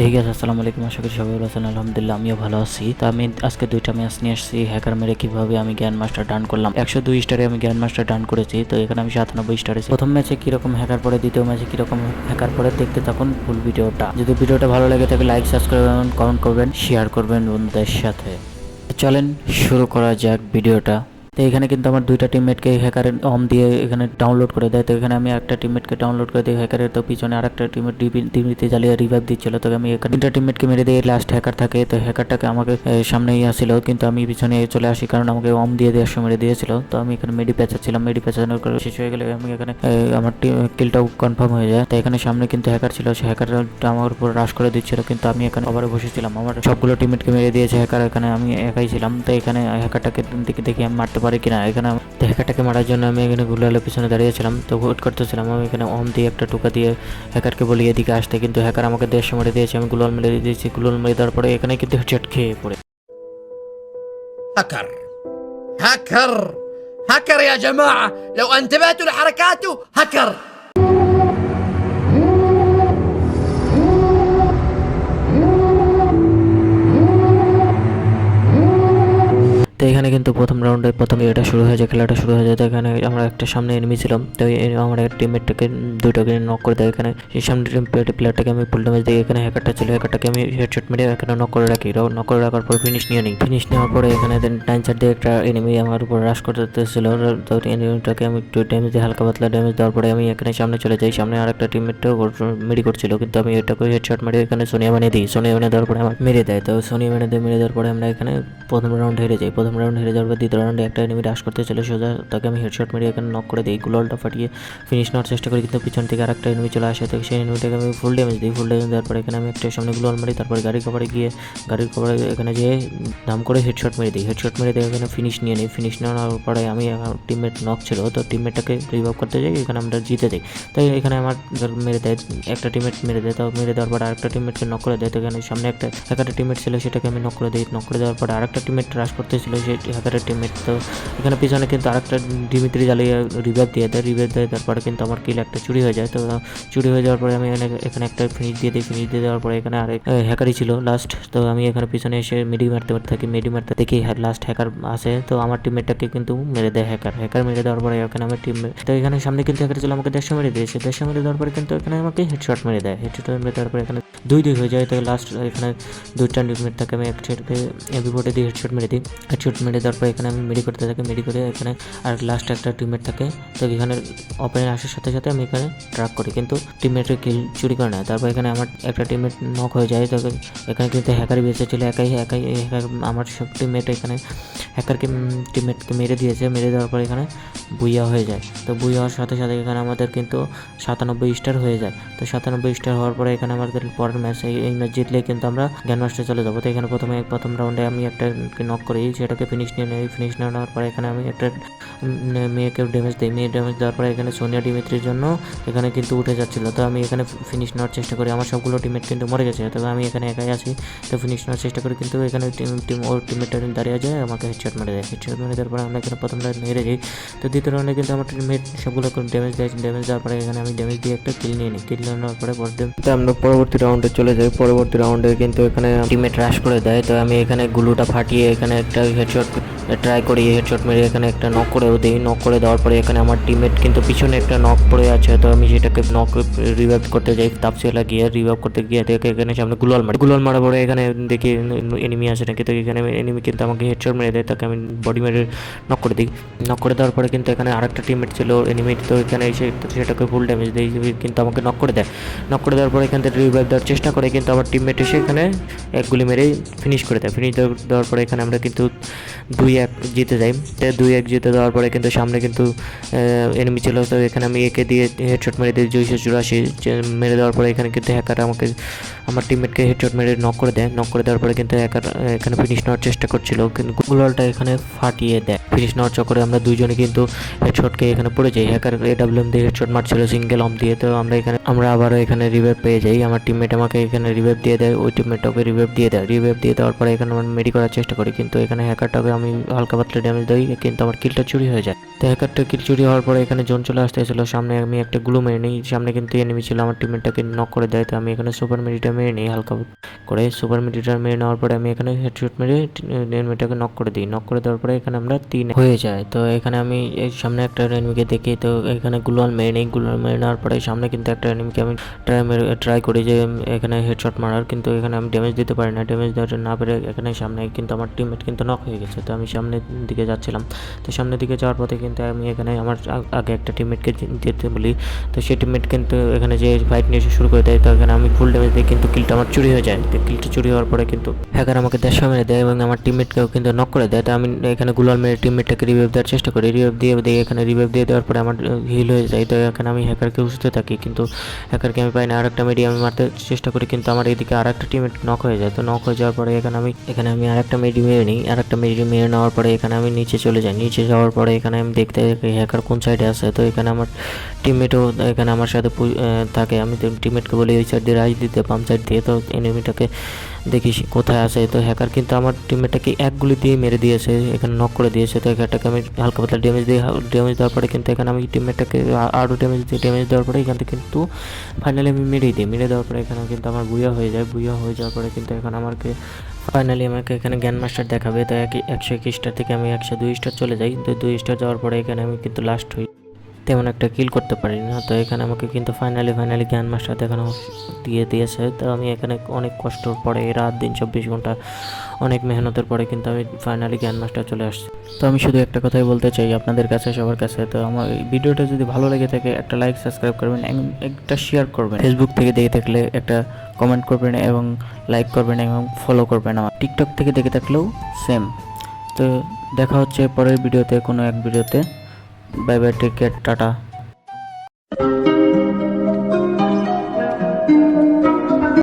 ঠিক আছে আসসালামু আলাইকুম। আশা করি সবাই ভালো আছেন। আলহামদুলিল্লাহ, আমিও ভালো আছি। তো আমি আজকে দুইটা ম্যাচ নিয়ে আসছি। হ্যাকার মেরে কীভাবে আমি জ্ঞান মাস্টার ডান করলাম? একশো দুই স্টারে আমি জ্ঞান মাস্টার ডান করেছি। তো এখানে আমি সাতানব্বই স্টারে প্রথম ম্যাচে কীরকম হ্যাকার পরে দ্বিতীয় ম্যাচে কীরকম হ্যাকার পরে দেখতে থাকুন ফুল ভিডিওটা যদি ভিডিওটা ভালো লাগে, তাহলে লাইক সাবস্ক্রাইব করবেন কমেন্ট করবেন শেয়ার করবেন বন্ধুদের সাথে। চলেন, শুরু করা যাক ভিডিওটা তো এখানে কিন্তু আমার দুইটা টিমমেটকে হ্যাকারের অম দিয়ে এখানে ডাউনলোড করে দেয়। তো এখানে আমি একটা টিমমেটকে ডাউনলোড করে দিই হ্যাকারের তো পিছনে আরেকটা টিমমেট টিভিতে জ্বালিয়ে রিভাইভ দিচ্ছিল। তো আমি এখানে তিনটা টিমমেটকে মেরে দিয়ে লাস্ট হ্যাকার থাকে। তো হ্যাকারটাকে আমাকে সামনেই আসছিল। কিন্তু আমি পিছনে চলে আসি কারণ আমাকে অম দিয়ে দেওয়ার সময় মেরে দিয়েছিল। তো আমি এখানে মেডি প্যাচাচ্ছিলাম মেডি প্যাচানোর করে শেষ হয়ে গেলে আমি এখানে আমার কিলটাও কনফার্ম হয়ে যায়। তো এখানে সামনে কিন্তু হ্যাকার ছিল। সে হ্যাকারটা আমার উপর রাশ করে দিচ্ছিল। কিন্তু আমি এখানে ওভারে বসেছিলাম। আমার সবগুলো টিমমেটকে মেরে দিয়েছে হ্যাকার এখানে আমি একাই ছিলাম। তো এখানে হ্যাকারটাকে দেখি আমি মারতে পারি কিনা এখানে তো হ্যাকারটাকে মারার জন্য আমি এখানে গুলালের পিছনে দাঁড়িয়েছিলাম তো ওয়েট করতেছিলাম আমি এখানে অম দিয়ে একটা টুকা দিয়ে হ্যাকারকে বলি এদিকে আসতে কিন্তু হ্যাকার আমাকে দেড়শো মেরে দিয়েছে আমি গুলাল মেরে দিয়েছি গুলাল মেরে দেওয়ার পরে এখানে কিন্তু হেডশট খেয়ে পড়ে هكر هكر هكر يا جماعة لو انتبهتوا لحركاته هكر কিন্তু প্রথম রাউন্ডে প্রথমে এটা শুরু হয়ে যায় খেলাটা শুরু হয়ে যায় এখানে আমরা একটা সামনে এনিমি ছিলাম, তো আমার টিমমেটটাকে দুটোকে নক করে দেয় এখানে। সেই সামনে প্লেয়ারটাকে আমি ফুল ড্যামেজ দিই এখানে হ্যাকারটা ছিল হ্যাকারটাকে আমি হেডশট মেরে এখানে নক করে রাখি। নক করে রাখার পর ফিনিশ নিয়ে নিই। ফিনিশ নেওয়ার পরে এখানে টাইম চার দিয়ে একটা এনিমি আমার উপর রাশ করতেছিল, তো এনিমিটাকে আমি একটু ড্যামেজ দিই হালকা পাতলা ড্যামেজ দেওয়ার পরে আমি এখানে সামনে চলে যাই। সামনে আর একটা টিমমেটটাও মেরি করছিল, কিন্তু আমি এটাকে হেডশট মেরে এখানে সোনিয়া বানিয়ে দিই। সোনিয়া বানিয়ে দেওয়ার পরে আমার মেরে দেয়, তো সোনিয়া বানিয়ে দিয়ে মেরে দেওয়ার পরে আমরা এখানে প্রথম রাউন্ড হেরে যাই। প্রথম রাউন্ড হেরে যাওয়ার দ্বিতীয় রাউন্ডে একটা এনিমি রাশ করতে চলে সোজা, তাকে আমি হেডশট মেরে এখানে নক করে দিই। গুলালটা ফাটিয়ে ফিনিশ নেওয়ার চেষ্টা করি, কিন্তু পিছন থেকে আরেকটা এনিমি চলে আসে, তো সেই এনিমিটাকে আমি ফুল ড্যামেজ দিই ফুল ড্যামেজ দেওয়ার পরে এখানে আমি একটা সামনে গুলাল মারি তারপরে গাড়ির কভারে গিয়ে, গাড়ির কভারে এখানে যেয়ে দাম করে হেডশট মেরে দিই। হেডশট মেরে দিয়ে এখানে ফিনিশ নিয়ে নিই। ফিনিশ নেওয়ার পরে আমি টিমমেট নক ছিল, তো টিমমেটটাকে রিভাইভ করতে যাই, এখানে আমরা জিতে যাই। তো এখানে আমার মেরে দেয়, একটা টিমমেট মেরে দেয়, তো মেরে দেওয়ার পরে আরেকটা টিমমেটকে নক করে দেয়, তো এখানে সামনে একটা একটা টিমমেট ছিল, সেটাকে আমি নক করে দিই। নক করে দেওয়ার পরে আরেকটা টিমমেট রাশ করতেছিল সেই হ্যাকারের টিমমেট তো এখানে পিছনে কিন্তু আরেকটা ডিমিত্রি জ্বালিয়ে রিভাইভ দিয়ে দেয় রিভাইভ দেয় তারপরে কিন্তু আমার কিল একটা চুরি হয়ে যায়, তো চুরি হয়ে যাওয়ার পরে আমি এখানে- একটা ফিনিশ দিয়ে দিই ফিনিশ দিয়ে দেওয়ার পরে এখানে আরেক হ্যাকারই ছিল লাস্ট তো আমি এখানে পিছনে এসে মেডি মারতে মারতে থাকি মেডি মারতে দেখি লাস্ট হ্যাকার আসে তো আমার টিমমেটটাকে কিন্তু মেরে দেয় হ্যাকার হ্যাকার মেরে দেওয়ার পরে এখানে আমার টিম তো এখানে সামনে কিন্তু হ্যাকার ছিল আমাকে দেড়শো মেরে দিয়েছে, দেড়শো মেরে দেওয়ার পরে কিন্তু এখানে আমাকে হেডশট মেরে দেয় হেডশট মেরে দেওয়ার পরে এখানে দুই দুই হয়ে যায়, তো লাস্ট এখানে দুইটা টিমমেট থাকে আমি একসাথে বিপদে দিয়ে হেডশট মেরে দিই হেডশট মেরে দেওয়ার পরে এখানে আমি মেডি করতে থাকি, মেডি করে এখানে আর লাস্ট একটা টিমমেট থাকে। তো এখানে ওপেনে আসার সাথে সাথে আমি এখানে ট্রাক করি। কিন্তু টিমমেটের কিল চুরি করে নেয় তারপর এখানে আমার একটা টিমমেট নক হয়ে যায়। তো এখানে কিন্তু হ্যাকার বেঁচে ছিল, একাই একাই হ্যাকার আমার সব টিমমেট এখানে হ্যাকারকে টিমমেটকে মেরে দিয়েছে। মেরে দেওয়ার পর এখানে বুইয়া হয়ে যায়। তো বুইয়া হওয়ার সাথে সাথে এখানে আমাদের কিন্তু সাতানব্বই স্টার হয়ে যায়। তো সাতানব্বই স্টার হওয়ার পরে এখানে আমাদের পরের ম্যাচ এই ম্যাচ জিতলে কিন্তু আমরা জ্ঞান মাস্টার চলে যাব। তো এখানে প্রথমে, প্রথম রাউন্ডে আমি একটা নক করি, সেটাকে ফিনিশ নিয়ে নেই ফিনিশ নেওয়ার পরে এখানে আমি একটা মেয়েকে ড্যামেজ দিই, মেয়ে ড্যামেজ দেওয়ার পরে এখানে সোনিয়া ডিমিত্রির জন্য এখানে কিন্তু উঠে যাচ্ছিল। তো আমি এখানে ফিনিশ নেওয়ার চেষ্টা করি। আমার সবগুলো টিমমেট কিন্তু মরে গেছে। তবে আমি এখানে একাই আছি। তো ফিনিশ নেওয়ার চেষ্টা করি। কিন্তু এখানে টিম টিম ওর টিমমেটটা দাঁড়িয়ে যায় আমাকে হেডশট মেরে দেয়। হেডশট মেরে দেওয়ার পরে আমরা এখানে প্রথম রাউন্ড হেরে যাই। তো দ্বিতীয় রাউন্ডে কিন্তু আমার টিমমেট সবগুলো ড্যামেজ দেয়। ড্যামেজ দেওয়ার পরে এখানে আমি ড্যামেজ দিয়ে একটা কিল নিয়ে নিই। কিল নেওয়ার পরে তো আমরা পরবর্তী রাউন্ডে চলে যাই। পরবর্তী রাউন্ডে কিন্তু এখানে টিমমেট রাশ করে দেয়। তো আমি এখানে গুলুটা ফাটিয়ে এখানে একটা হেডশট ট্রাই করি হেডশট মেরে এখানে একটা নক করেও দিই। নক করে দেওয়ার পরে এখানে আমার টিমমেট কিন্তু পিছনে একটা নক পড়ে আছে, তো আমি সেটাকে নক রিভাইভ করতে যাই। তাপসে লাগিয়ে রিভাইভ করতে গিয়ে দেখে এখানে সামনে গুলাল মারি গুলাল মারা পরে এখানে দেখি এনিমি আছে নাকি। তো এখানে এনিমি কিন্তু আমাকে হেডশট মেরে দেয়, তাকে আমি বডি মেরে নক করে দিই। নক করে দেওয়ার পরে কিন্তু এখানে আরেকটা টিমমেট ছিল এনিমি তো এখানে এসে সেটাকে ফুল ড্যামেজ দেয়, কিন্তু আমাকে নক করে দেয়। নক করে দেওয়ার পরে এখান থেকে রিভাইভ দেওয়ার চেষ্টা করে, কিন্তু আমার টিমমেট এসে এখানে এক গুলি মেরে ফিনিশ করে দেয়। ফিনিশ দেওয়ার পরে এখানে আমরা কিন্তু দুই এক জিতে যাই। তো দুই এক জিতে দেওয়ার পরে কিন্তু সামনে কিন্তু এনিমি ছিল। তো এখানে আমি একে দিয়ে হেডশট মেরে দিই, দুইশো চুরাশি মেরে দেওয়ার পরে এখানে কিন্তু হ্যাকার আমাকে, আমার টিমমেটকে হেডশট মেরে নক করে দেয়। নক করে দেওয়ার পরে কিন্তু হ্যাকার এখানে ফিনিশ নেওয়ার চেষ্টা করছিল। কিন্তু গুগলটা এখানে ফাটিয়ে দেয়। ফিনিশ নেওয়ার চক্করে আমরা দুইজনে কিন্তু হেডশটকে এখানে পড়ে যাই। হ্যাকার এ এডাব্লিউএম দিয়ে হেডশট মারছিল সিঙ্গেল অম দিয়ে। তো আমরা এখানে, আমরা আবারও এখানে রিভাইভ পেয়ে যাই। আমার টিমমেট আমাকে এখানে রিভাইভ দিয়ে দেয়, ওই টিমমেটটাকে রিভাইভ দিয়ে দেয়। রিভাইভ দিয়ে দেওয়ার পরে এখানে আমরা মেডি করার চেষ্টা করি। কিন্তু এখানে হ্যাকারটাকে আমি হালকা পাতলা ড্যামেজ দিই, কিন্তু আমার কিলটা চুরি হয়ে যায়। তো হ্যাকারটা কিল চুরি হওয়ার পরে এখানে জোন চলে আসতে ছিল সামনে আমি একটা গ্লু মেরে নিই, সামনে কিন্তু এনিমি ছিল, আমার টিমমেটটাকে নক করে দেয়, তো আমি এখানে সুপার মিডিটা মেরে নিই, হালকা করে সুপার মিডিটা মেরে নেওয়ার পরে আমি এখানে হেডশট মেরে এনিমিটাকে নক করে দিই। নক করে দেওয়ার পরে এখানে আমরা তিন হয়ে যায় তো এখানে আমি সামনে একটা এনিমিকে দেখি, তো এখানে গুলোয়াল মেরে নিই গুলোয়াল মেরে নেওয়ার পরে সামনে কিন্তু একটা এনিমিকে আমি ট্রাই ট্রাই করি যে এখানে হেডশট মারার, কিন্তু এখানে আমি ড্যামেজ দিতে পারি না ড্যামেজ দেওয়ার না পেরে এখানে সামনে কিন্তু আমার টিমমেট কিন্তু নক হয়ে গেছে। তো আমি সামনের দিকে যাচ্ছিলাম। তো সামনের দিকে যাওয়ার পথে কিন্তু আমি এখানে আমার আগে একটা টিমমেটকে যেতে বলি। তো সেই টিমমেট কিন্তু এখানে যে ফাইট নিয়ে শুরু করে দেয়, তো এখানে আমি ফুল ড্যামেজ দিই কিন্তু কিলটা আমার চুরি হয়ে যায়। তো কিলটা চুরি হওয়ার পরে কিন্তু হ্যাকার আমাকে দেড়শো মেরে দেয় এবং আমার টিমমেটকেও কিন্তু নক করে দেয়। তো আমি এখানে গুলাল মেরে টিমমেটটাকে রিভাইভ দেওয়ার চেষ্টা করি। রিভাইভ দিয়ে দিয়ে এখানে রিভাইভ দিয়ে দেওয়ার পরে আমার হিল হয়ে যায়। তো এখানে আমি হ্যাকারকে উঠতে থাকি, কিন্তু হ্যাকারকে আমি পাই না। আরেকটা মেডি আমি মারতে চেষ্টা করি, কিন্তু আমার এদিকে আরেকটা টিমমেট নক হয়ে যায়। তো নক হয়ে যাওয়ার পরে এখানে আমি এখানে আমি আরেকটা মেডি মেরে নিই। আরেকটা মেডি মেরে নেওয়ার পরে এখানে আমি নিচে চলে যাই। নিচে যাওয়ার পরে এখানে আমি দেখতে হ্যাকার কোন সাইডে আছে। তো এখানে আমার টিমমেটও এখানে আমার সাথে থাকে। আমি টিমমেটকে বলি ওই সাইড দিয়ে রাইজ দিতে পাম্প সাইড দিয়ে। তো এনিমিটাকে দেখি কোথায় আছে। তো হ্যাকার কিন্তু আমার টিমমেটটাকে এক গুলি দিয়ে মেরে দিয়েছে, এখানে নক করে দিয়েছে। তো হ্যাকারটাকে আমি হালকা পাতলা ড্যামেজ দিয়ে ড্যামেজ দেওয়ার পরে কিন্তু এখানে আমি টিমমেটটাকে আরও ড্যামেজ দিয়ে ড্যামেজ দেওয়ার পরে এখান কিন্তু ফাইনালি আমি মেরেই দিই। মেরে দেওয়ার পরে এখানে কিন্তু আমার বুয়া হয়ে যায়। বুয়া হয়ে যাওয়ার পরে কিন্তু এখন আমাকে ফাইনালি আমাকে এখানে জ্ঞান মাস্টার দেখাবে। তো একই একশো এক স্টার থেকে আমি একশো দুই স্টার চলে যাই। তো দুই স্টার যাওয়ার পরে এখানে আমি কিন্তু লাস্ট হই। তেমন একটা কিল করতে পারি না তো এখানে আমাকে কিন্তু ফাইনালি ফাইনালি জ্ঞান মাস্টার দেখানো দিয়ে দিয়েছে। তো আমি এখানে অনেক কষ্টর পরে, রাত দিন, চব্বিশ ঘণ্টা অনেক মেহনতের পরে কিন্তু আমি ফাইনালি জ্ঞান মাস্টার চলে আসছি। তো আমি শুধু একটা কথাই বলতে চাই আপনাদের কাছে, সবার কাছে। তো আমার ভিডিওটা যদি ভালো লেগে থাকে, একটা লাইক সাবস্ক্রাইব করবেন একটা শেয়ার করবেন। ফেসবুক থেকে দেখে থাকলে একটা কমেন্ট করবেন এবং লাইক করবেন এবং ফলো করবেন আমার। টিকটক থেকে দেখে থাকলেও সেম তো দেখা হচ্ছে পরের ভিডিওতে, কোনো এক ভিডিওতে। bye bye take care tata